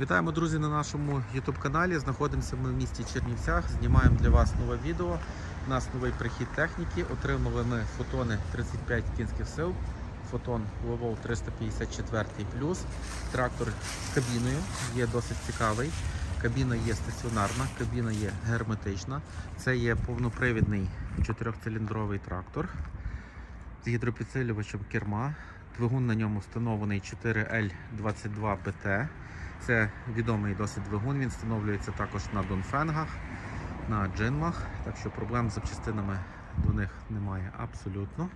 Вітаємо, друзі, на нашому YouTube каналі. Знаходимося ми в місті Чернівцях. Знімаємо для вас нове відео. У нас новий прихід техніки. Отримали ми фотони 35 кінських сил. Фотон Ловол 354 Трактор з кабіною є досить цікавий. Кабіна є стаціонарна, кабіна є герметична. Це є повнопривідний чотирьохциліндровий трактор з гідропідсилювачем керма. Двигун на ньому встановлений 4L22BT. Це відомий досить двигун. Він встановлюється також на донфенгах, на джинмах, так що проблем з запчастинами до них немає абсолютно.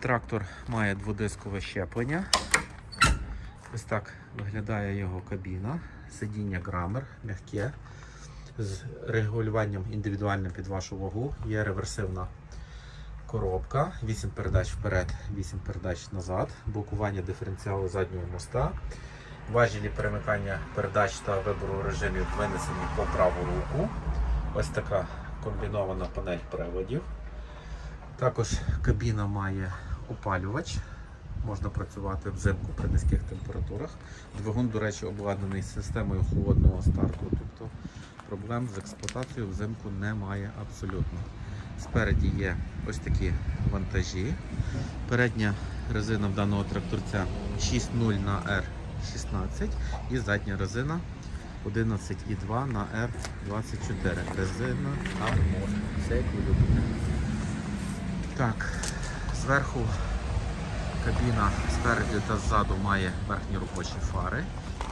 Трактор має дводискове щеплення. Ось так виглядає його кабіна. Сидіння грамер, м'яке, з регулюванням індивідуальним під вашу вагу. Є реверсивна коробка, 8 передач вперед, 8 передач назад, блокування диференціалу заднього моста. Важелі перемикання передач та вибору режимів винесені по праву руку. Ось така комбінована панель приводів. Також кабіна має опалювач. Можна працювати взимку при низьких температурах. Двигун, до речі, обладнаний системою холодного старту, тобто проблем з експлуатацією взимку немає абсолютно. Спереді є ось такі вантажі. Передня резина в даного тракторця 6.0 на R16 і задня резина 11.2 на R24. Резина армор. Все як ви любите. Так, зверху кабіна спереду та ззаду має верхні робочі фари.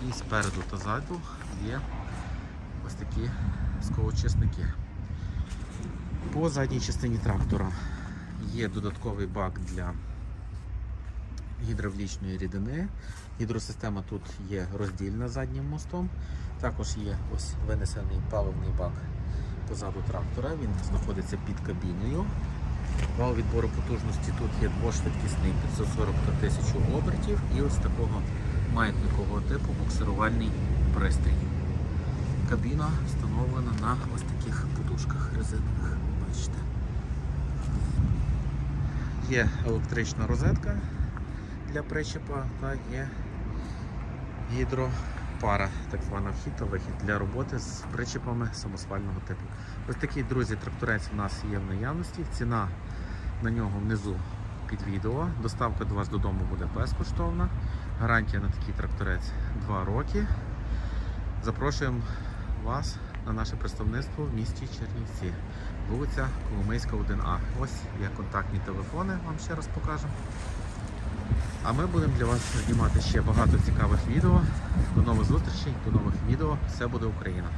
І спереду та ззаду є ось такі сковочисники. По задній частині трактора є додатковий бак для гідравлічної рідини. Гідросистема тут є роздільна заднім мостом. Також є ось винесений паливний бак позаду трактора. Він знаходиться під кабіною. Вал відбору потужності тут є двошвидкісний 540 та 1000 обертів і ось такого маятникового типу буксирувальний пристрій. Кабіна встановлена на ось таких подушках резинових. Бачите. Є електрична розетка для причепа та є гідропара, так звана вхід та вихід для роботи з причепами самосвального типу. Ось такий, друзі, тракторець у нас є в наявності. Ціна на нього внизу під відео. Доставка до вас додому буде безкоштовна. Гарантія на такий тракторець 2 роки. Запрошуємо вас на наше представництво в місті Чернівці. Вулиця Коломийська, 1А. Ось є контактні телефони, вам ще раз покажемо. А ми будемо для вас знімати ще багато цікавих відео. До нових зустрічей, до нових відео. Все буде Україна!